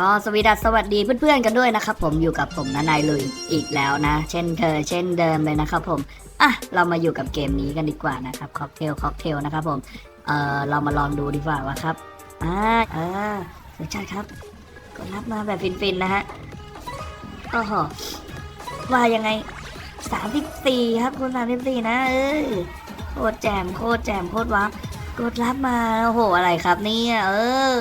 ก็สวีดัสสวัสดีเพื่อนๆกันด้วยนะครับผมอยู่กับผมนะนายลุยอีกแล้วนะ เช่นเคยเช่นเดิมเลยนะครับผมอะเรามาอยู่กับเกมนี้กันดีกว่านะครับค็อกเทลค็อกเทลนะครับผมเออเรามาลองดูดีกว่าว่าครับอ่าเออสุดยอดครับกดรับมาแบบฟินๆนะฮะโอ้โหว่ายังไงสามสิบสี่ครับคุณสามสิบสี่นะเออโคตรแจมโคตรแจมโคตรว้าวกดรับมาโอ้โหอะไรครับเนี่ยเออ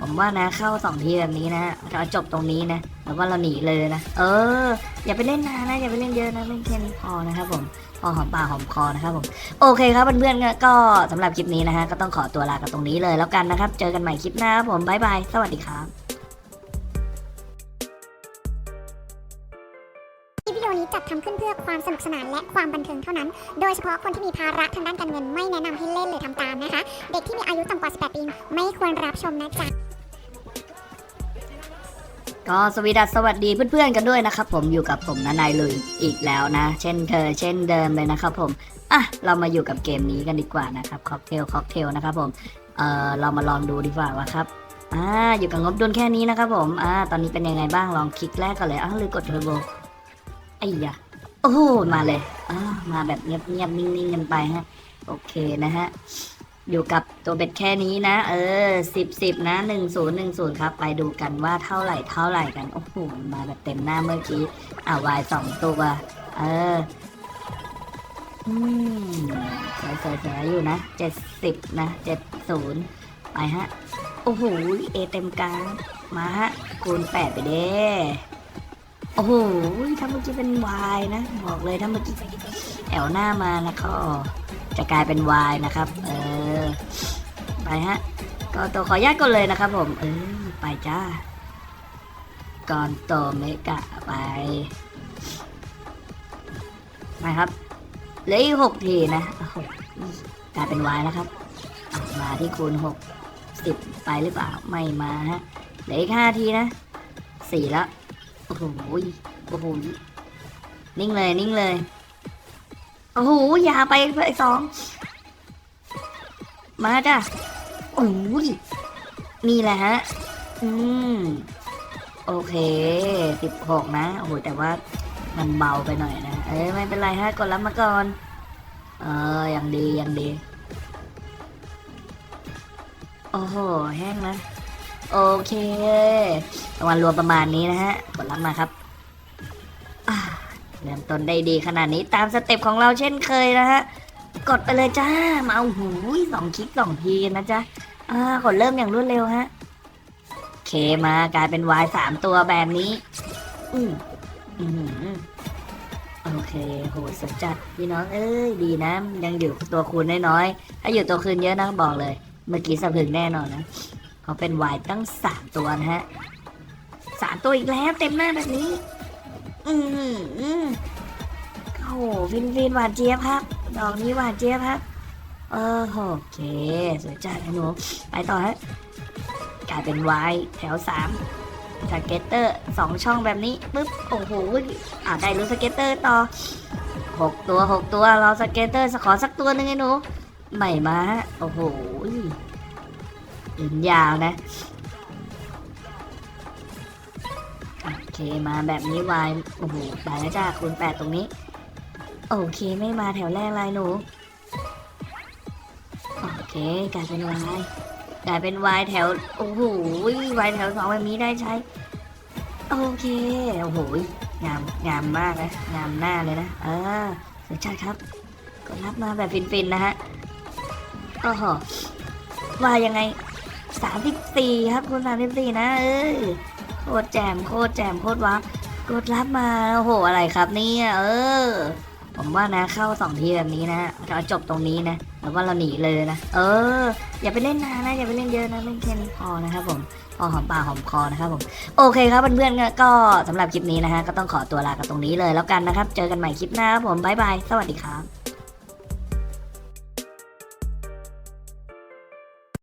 ผมว่านะเข้าสองทีแบบนี้นะเราจบตรงนี้นะแล้วว่าเราหนีเลยนะ เออ อย่าไปเล่นนานนะอย่าไปเล่นเยอะนะเล่นแค่นี้พอนะครับผมพอหอมปากหอมคอนะครับผมโอเคครับเพื่อนๆก็สำหรับคลิปนี้นะฮะก็ต้องขอตัวลากันตรงนี้เลยแล้วกันนะครับ เจอกันใหม่คลิปหน้าครับผมบ๊ายบายสวัสดีครับ ขึ้นเพื่อความสนุกสนานและความบันเทิงเท่านั้น โดยเฉพาะคนที่มีภาระทางด้านการเงินไม่แนะนำให้เล่นหรือทำตามนะคะ เด็กที่มีอายุต่ำกว่า 18 ปีไม่ควรรับชมนะจ๊ะก็สวีดัสสวัสดีเพื่อนๆกันด้วยนะครับผมอยู่กับผมนะนายลุยอีกแล้วนะ เช่นเคยเช่นเดิมเลยนะครับผมอะเรามาอยู่กับเกมนี้กันดีกว่านะครับค็อกเทลค็อกเทลนะครับผมเออเรามาลองดูดีกว่าว่าครับอ่าอยู่กับงบดุลแค่นี้นะครับผมอ่าตอนนี้เป็นยังไงบ้างลองคลิกแรกก่อนเลยอ้าวลืมกดเทอร์โบไอ้ยะ โอ้โหมาเลยอ่ามาแบบเงียบๆนิ่งๆกันไปฮะ โอเคนะฮะ อยู่กับตัวเบ็ดแค่นี้นะ เออสิบสิบนะหนึ่งศูนย์หนึ่งศูนย์ครับ ไปดูกันว่าเท่าไหร่เท่าไหร่กัน โอ้โห มาแบบเต็มหน้าเมื่อกี้ อ่าวายสองตัว เอออืมสวยสวยสวยอยู่นะเจ็ดสิบนะเจ็ดศูนย์ไปฮะ โอ้โห เอเต็มกลาง มาฮะ คูณแปดไปเด้ โอ้โหถ้าเมื่อกี้เป็นวายนะ บอกเลยถ้าเมื่อกี้แอวหน้ามานะก็จะกลายเป็น y นะครับ เออ ไปฮะ ก็ตัวขอญาตก่อนเลยนะครับ ผม เออ ไปจ้า ก่อนโตเมกะไป ไปครับเหลืออีกหกทีนะหกลายเป็น y นะครับ มาที่คูณหกสิบไปหรือเปล่า ไม่มาฮะ เหลืออีกห้าทีนะสี่แล้ว โอ้โหโอ้โหนิ่งเลยนิ่งเลยโอ้โหอยาไปไปสองมาจ้ะโอ้ยนี่แหละฮะอืมโอเคสิบหกนะโอ้โหแต่ว่ามันเบาไปหน่อยนะเอ้ยไม่เป็นไรฮะกดรับมาก่อน เออยังดียังดี โอ้โห แห้งนะ โอเครางวัลรวมประมาณนี้นะฮะกดรับมาครับเริ่มต้นได้ดีขนาดนี้ตามสเต็ปของเราเช่นเคยนะฮะ กดไปเลยจ้า มาโอ้โหสองคลิกสองทีนะจ๊ะอ่ากดเริ่มอย่างรวดเร็วฮะเคมากลายเป็นวายสามตัวแบบนี้ อืมอืมโอเคโหสุดจัดพี่น้องเอ้ยดีนะ ยังอยู่ตัวคูณน้อยๆถ้าอยู่ตัวคูณเยอะนะบอกเลย เมื่อกี้สะพึงแน่นอนนะ เขาเป็นวายตั้งสามตัวนะฮะสามตัวอีกแล้วเต็มหน้าแบบนี้ อืมอืมโอ้โหฟินฟินหวานเจี๊ยบครับ ดอกนี้หวานเจี๊ยบครับ เออโอเค สวยจัดนะหนูไปต่อฮะกลายเป็นวายแถวสามสเก็ตเตอร์สองช่องแบบนี้ปึ๊บโอ้โหอ่าได้รู้สเก็ตเตอร์ต่อหกตัวหกตัวเรอสเก็ตเตอร์ขอสักตัวหนึ่งไอ้หนูใหม่มาฮะโอ้โห ยืนยาวนะ โอเคมาแบบนี้วายโอ้โหไปแล้วจ้าคูณแปดตรงนี้ โอเคไม่มาแถวแรกลายหนู โอเคกลายเป็นวายกลายเป็นวายแถว โอ้โหวายแถวสองแบบนี้ได้ใช้ โอเค โอ้โหงามงามมากนะ งามหน้าเลยนะ เออสุดยอดครับ ก็รับมาแบบฟินๆนะฮะโอ้โหว่ายังไง สามสิบสี่ครับคุณสามสิบสี่นะเออโคตรแจมโคตรแจมโคตรว้าวกดรับมาโอ้โหอะไรครับเนี่ยเออ ผมว่านะเข้าสองทีแบบนี้นะเราจบตรงนี้นะแล้วว่าเราหนีเลยนะเออ อย่าไปเล่นนานนะอย่าไปเล่นเยอะนะเล่นแค่นี้พอนะครับผมพอหอมปากหอมคอนะครับผมโอเคครับเพื่อนๆก็สำหรับคลิปนี้นะฮะก็ต้องขอตัวลากันตรงนี้เลยแล้วกันนะครับ เจอกันใหม่คลิปหน้าครับผมบ๊ายบายสวัสดีครับ